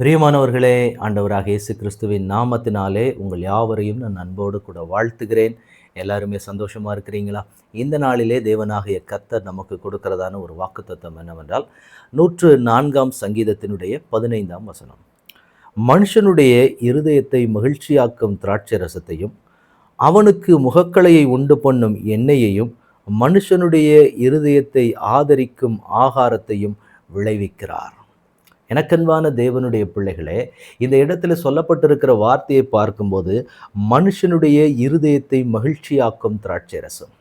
பிரியமானவர்களே ஆண்டவராக இயேசு கிறிஸ்துவின் நாமத்தினாலே உங்கள் யாவரையும் நான் அன்போடு கூட வாழ்த்துகிறேன். எல்லாருமே சந்தோஷமாக இருக்கிறீங்களா? இந்த நாளிலே தேவனாகிய கத்தர் நமக்கு கொடுக்கிறதான ஒரு வாக்குத்தத்தம் என்னவென்றால் நூற்று நான்காம் சங்கீதத்தினுடைய பதினைந்தாம் வசனம். மனுஷனுடைய இருதயத்தை மகிழ்ச்சியாக்கும் திராட்சை ரசத்தையும் அவனுக்கு முகக்கலையை உண்டு பண்ணும் எண்ணெயையும் மனுஷனுடைய இருதயத்தை ஆதரிக்கும் ஆகாரத்தையும் விளைவிக்கிறார். எனக்கன்பான தேவனுடைய பிள்ளைகளே இந்த இடத்துல சொல்லப்பட்டிருக்கிற வார்த்தையை பார்க்கும்போது மனுஷனுடைய இருதயத்தை மகிழ்ச்சியாக்கும் திராட்சை ரசம்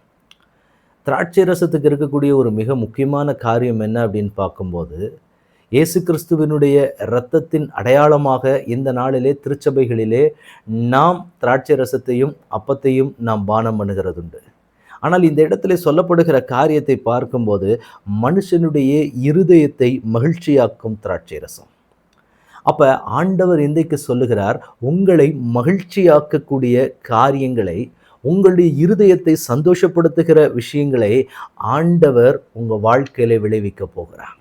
திராட்சை ரசத்துக்கு இருக்கக்கூடிய ஒரு மிக முக்கியமான காரியம் என்ன அப்படின்னு பார்க்கும்போது இயேசு கிறிஸ்துவினுடைய இரத்தத்தின் அடையாளமாக இந்த நாளிலே திருச்சபைகளிலே நாம் திராட்சை ரசத்தையும் அப்பத்தையும் நாம் பானம் பண்ணுகிறதுண்டு. ஆனால் இந்த இடத்துல சொல்லப்படுகிற காரியத்தை பார்க்கும்போது மனுஷனுடைய இருதயத்தை மகிழ்ச்சியாக்கும் திராட்சை ரசம் அப்போ ஆண்டவர் இன்றைக்கு சொல்லுகிறார் உங்களை மகிழ்ச்சியாக்கக்கூடிய காரியங்களை உங்களுடைய இருதயத்தை சந்தோஷப்படுத்துகிற விஷயங்களை ஆண்டவர் உங்கள் வாழ்க்கையில் விளைவிக்க போகிறார்.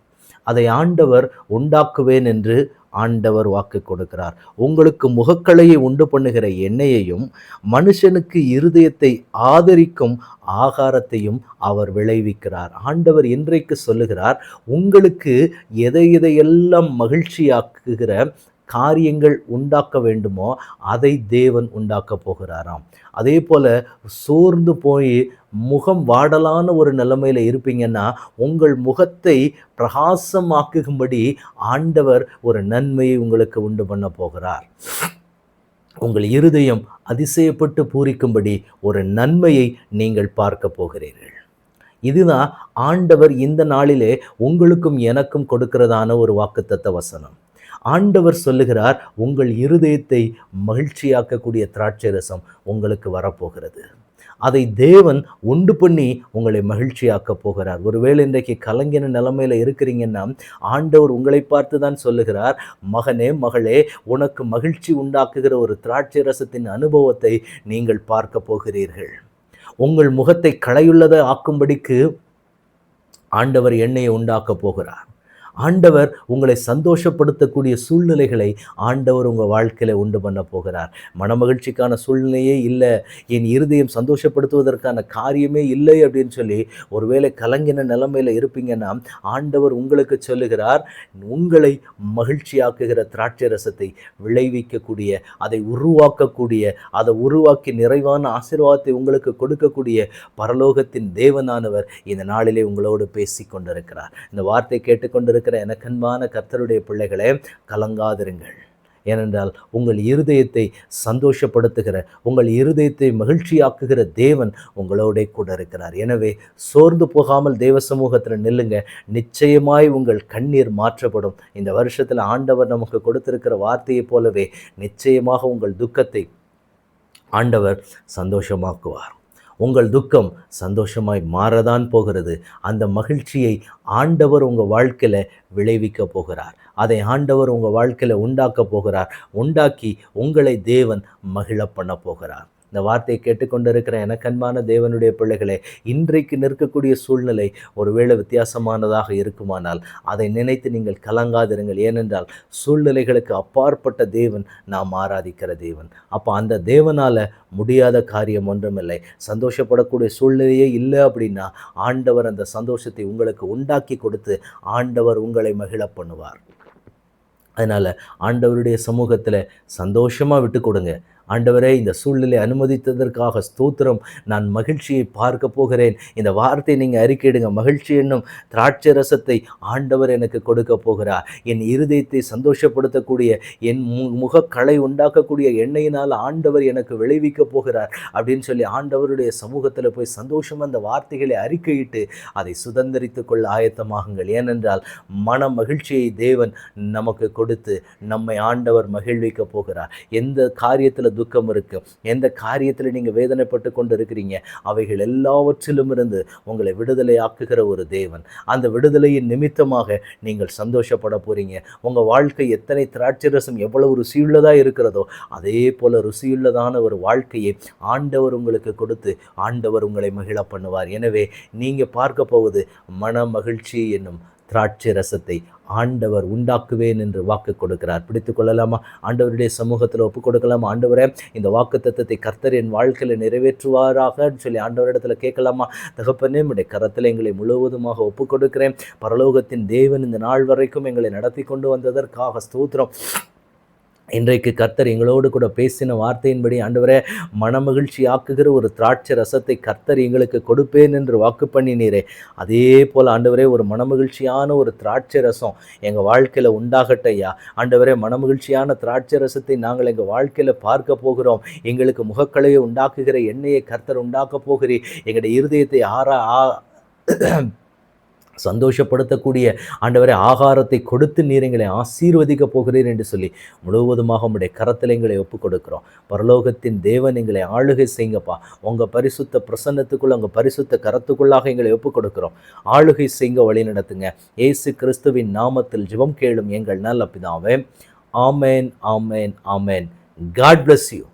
அதை ஆண்டவர் உண்டாக்குவேன் என்று ஆண்டவர் வாக்கு கொடுக்கிறார். உங்களுக்கு முகக்களையை உண்டு பண்ணுகிற எண்ணெயையும் மனுஷனுக்கு இருதயத்தை ஆதரிக்கும் ஆகாரத்தையும் அவர் விளைவிக்கிறார். ஆண்டவர் இன்றைக்கு சொல்லுகிறார் உங்களுக்கு எதை எதையெல்லாம் மகிழ்ச்சியாக்குகிற காரியங்கள் உண்டாக்க வேண்டுமோ அதை தேவன் உண்டாக்க போகிறாராம். அதே போல் சோர்ந்து போய் முகம் வாடலான ஒரு நிலைமையில் இருப்பீங்கன்னா உங்கள் முகத்தை பிரகாசமாக்குகும்படி ஆண்டவர் ஒரு நன்மையை உங்களுக்கு உண்டு பண்ண போகிறார். உங்கள் இருதயம் அதிசயப்பட்டு பூரிக்கும்படி ஒரு நன்மையை நீங்கள் பார்க்க போகிறீர்கள். இதுதான் ஆண்டவர் இந்த நாளிலே உங்களுக்கும் எனக்கும் கொடுக்கிறதான ஒரு வாக்குத்தத்த வசனம். ஆண்டவர் சொல்லுகிறார் உங்கள் இருதயத்தை மகிழ்ச்சியாக்கக்கூடிய திராட்சை ரசம் உங்களுக்கு வரப்போகிறது. அதை தேவன் உண்டு பண்ணி உங்களை மகிழ்ச்சியாக்க போகிறார். ஒருவேளை இன்றைக்கு கலங்கின நிலைமையில் இருக்கிறீங்கன்னா ஆண்டவர் உங்களை பார்த்து தான் சொல்லுகிறார் மகனே மகளே உனக்கு மகிழ்ச்சி உண்டாக்குகிற ஒரு திராட்சை ரசத்தின் அனுபவத்தை நீங்கள் பார்க்க போகிறீர்கள். உங்கள் முகத்தை களையுள்ளதை ஆக்கும்படிக்கு ஆண்டவர் எண்ணெயை உண்டாக்க போகிறார். ஆண்டவர் உங்களை சந்தோஷப்படுத்தக்கூடிய சூழ்நிலைகளை ஆண்டவர் உங்கள் வாழ்க்கையில் உண்டு பண்ண போகிறார். மனமகிழ்ச்சிக்கான சூழ்நிலையே இல்லை. என் இருதயம் சந்தோஷப்படுத்துவதற்கான காரியமே இல்லை அப்படின்னு சொல்லி ஒருவேளை கலங்கின நிலைமையில் இருப்பீங்கன்னா ஆண்டவர் உங்களுக்கு சொல்லுகிறார் உங்களை மகிழ்ச்சியாக்குகிற திராட்சை ரசத்தை விளைவிக்கக்கூடிய அதை உருவாக்கக்கூடிய அதை உருவாக்கி நிறைவான ஆசீர்வாதத்தை உங்களுக்கு கொடுக்கக்கூடிய பரலோகத்தின் தேவனானவர் இந்த நாளிலே உங்களோடு பேசி கொண்டிருக்கிறார் இந்த வார்த்தை கேட்டுக்கொண்டிருக்க இருக்கிற எனக்கன்பான கர்த்தருடைய பிள்ளைகளே கலங்காதிருங்கள். ஏனென்றால் உங்கள் இருதயத்தை சந்தோஷப்படுத்துகிற உங்கள் இருதயத்தை மகிழ்ச்சியாக்குகிற தேவன் உங்களோட கூட இருக்கிறார். எனவே சோர்ந்து போகாமல் தேவ சமூகத்தில் நில்லுங்க. நிச்சயமாய் உங்கள் கண்ணீர் மாற்றப்படும். இந்த வருஷத்தில் ஆண்டவர் நமக்கு கொடுத்திருக்கிற வார்த்தையைப் போலவே நிச்சயமாக உங்கள் துக்கத்தை ஆண்டவர் சந்தோஷமாக்குவார். உங்கள் துக்கம் சந்தோஷமாய் மாறதான் போகிறது. அந்த மகிழ்ச்சியை ஆண்டவர் உங்கள் வாழ்க்கையில் விளைவிக்க போகிறார். அதை ஆண்டவர் உங்கள் வாழ்க்கையில் உண்டாக்க போகிறார். உண்டாக்கி உங்களை தேவன் மகிழ பண்ண போகிறார். இந்த வார்த்தையை கேட்டுக்கொண்டிருக்கிற எனக்கன்பான தேவனுடைய பிள்ளைகளே இன்றைக்கு நிற்கக்கூடிய சூழ்நிலை ஒருவேளை வித்தியாசமானதாக இருக்குமானால் அதை நினைத்து நீங்கள் கலங்காதிருங்கள். ஏனென்றால் சூழ்நிலைகளுக்கு அப்பாற்பட்ட தேவன் நாம் ஆராதிக்கிற தேவன். அப்போ அந்த தேவனால் முடியாத காரியம் ஒன்றுமில்லை. சந்தோஷப்படக்கூடிய சூழ்நிலையே இல்லை அப்படின்னா ஆண்டவர் அந்த சந்தோஷத்தை உங்களுக்கு உண்டாக்கி கொடுத்து ஆண்டவர் உங்களை மகிழ பண்ணுவார். அதனால் ஆண்டவருடைய சமூகத்தில் சந்தோஷமாக விட்டு கொடுங்க. ஆண்டவரே இந்த சூழ்நிலை அனுமதித்ததற்காக ஸ்தோத்திரம். நான் மகிழ்ச்சியை பார்க்க போகிறேன். இந்த வார்த்தை நீங்கள் அறிக்கையிடுங்க. மகிழ்ச்சி என்னும் திராட்சை ரசத்தை ஆண்டவர் எனக்கு கொடுக்க போகிறார். என் இருதயத்தை சந்தோஷப்படுத்தக்கூடிய என் மு உண்டாக்கக்கூடிய எண்ணெயினால் ஆண்டவர் எனக்கு விளைவிக்க போகிறார் அப்படின்னு சொல்லி ஆண்டவருடைய சமூகத்தில் போய் சந்தோஷம் அந்த வார்த்தைகளை அறிக்கையிட்டு அதை சுதந்திரித்து கொள்ள ஆயத்தமாகுங்கள். ஏனென்றால் மன மகிழ்ச்சியை தேவன் நமக்கு கொடுத்து நம்மை ஆண்டவர் மகிழ்விக்க போகிறார். எந்த காரியத்தில் துக்கம் இருக்கு. எந்த காரியத்தில் நீங்கள் வேதனைப்பட்டு கொண்டு இருக்கிறீங்க அவைகள் எல்லாவற்றிலும் இருந்து உங்களை விடுதலை ஆக்குகிற ஒரு தேவன். அந்த விடுதலையின் நிமித்தமாக நீங்கள் சந்தோஷப்பட போறீங்க. உங்கள் வாழ்க்கை எத்தனை திராட்சை ரசம் எவ்வளவு ருசியுள்ளதாக இருக்கிறதோ அதே போல ருசியுள்ளதான ஒரு வாழ்க்கையை ஆண்டவர் உங்களுக்கு கொடுத்து ஆண்டவர் உங்களை மகிழ பண்ணுவார். எனவே நீங்கள் பார்க்க போவது மன மகிழ்ச்சி என்னும் திராட்சை ரசத்தை ஆண்டவர் உண்டாக்குவேன் என்று வாக்கு கொடுக்கிறார். பிடித்து கொள்ளலாமா? ஆண்டவருடைய சமூகத்தில் ஒப்புக் கொடுக்கலாமா ஆண்டவரே இந்த வாக்கு தத்துவத்தை கர்த்தர் என் வாழ்க்கையில் நிறைவேற்றுவாராக சொல்லி ஆண்டவரிடத்தில் கேட்கலாமா? தகப்பனே உடைய கரத்தில் எங்களை முழுவதுமாக ஒப்புக் கொடுக்கிறேன் பரலோகத்தின் தேவன் இந்த நாள் வரைக்கும் எங்களை நடத்தி கொண்டு வந்ததற்காக ஸ்தோத்திரம். இன்றைக்கு கர்த்தர் எங்களோடு கூட பேசின வார்த்தையின்படி ஆண்டவரே மனமகிழ்ச்சி ஆக்குகிற ஒரு திராட்சை ரசத்தை கர்த்தர் எங்களுக்கு கொடுப்பேன் என்று வாக்கு பண்ணினீரே. அதே போல் ஆண்டவரே ஒரு மனமகிழ்ச்சியான ஒரு திராட்சை ரசம் எங்கள் வாழ்க்கையில் உண்டாகட்டையா ஆண்டவரே மனமகிழ்ச்சியான திராட்சை ரசத்தை நாங்கள் எங்கள் வாழ்க்கையில் பார்க்க போகிறோம். எங்களுக்கு முகக்கலையை உண்டாக்குகிற எண்ணெயை கர்த்தர் உண்டாக்க போகிறீர். எங்களுடைய இருதயத்தை ஆறா ஆ- சந்தோஷப்படுத்தக்கூடிய ஆண்டவரை ஆகாரத்தை கொடுத்து நீர் எங்களை ஆசீர்வதிக்கப் போகிறீர் என்று சொல்லி முழுவதுமாக உங்களுடைய கரத்தில் எங்களை ஒப்புக் கொடுக்கிறோம் பரலோகத்தின் தேவன் எங்களை ஆளுகை செய்யுங்கப்பா. உங்கள் பரிசுத்த பிரசன்னத்துக்குள்ள உங்கள் பரிசுத்த கரத்துக்குள்ளாக எங்களை ஒப்புக் கொடுக்கிறோம் ஆளுகை செய்யுங்க வழி நடத்துங்க. ஏசு கிறிஸ்துவின் நாமத்தில் ஜெபம் கேளும் எங்கள் நல்ல பிதாவே. ஆமேன் ஆமேன் ஆமேன். God bless you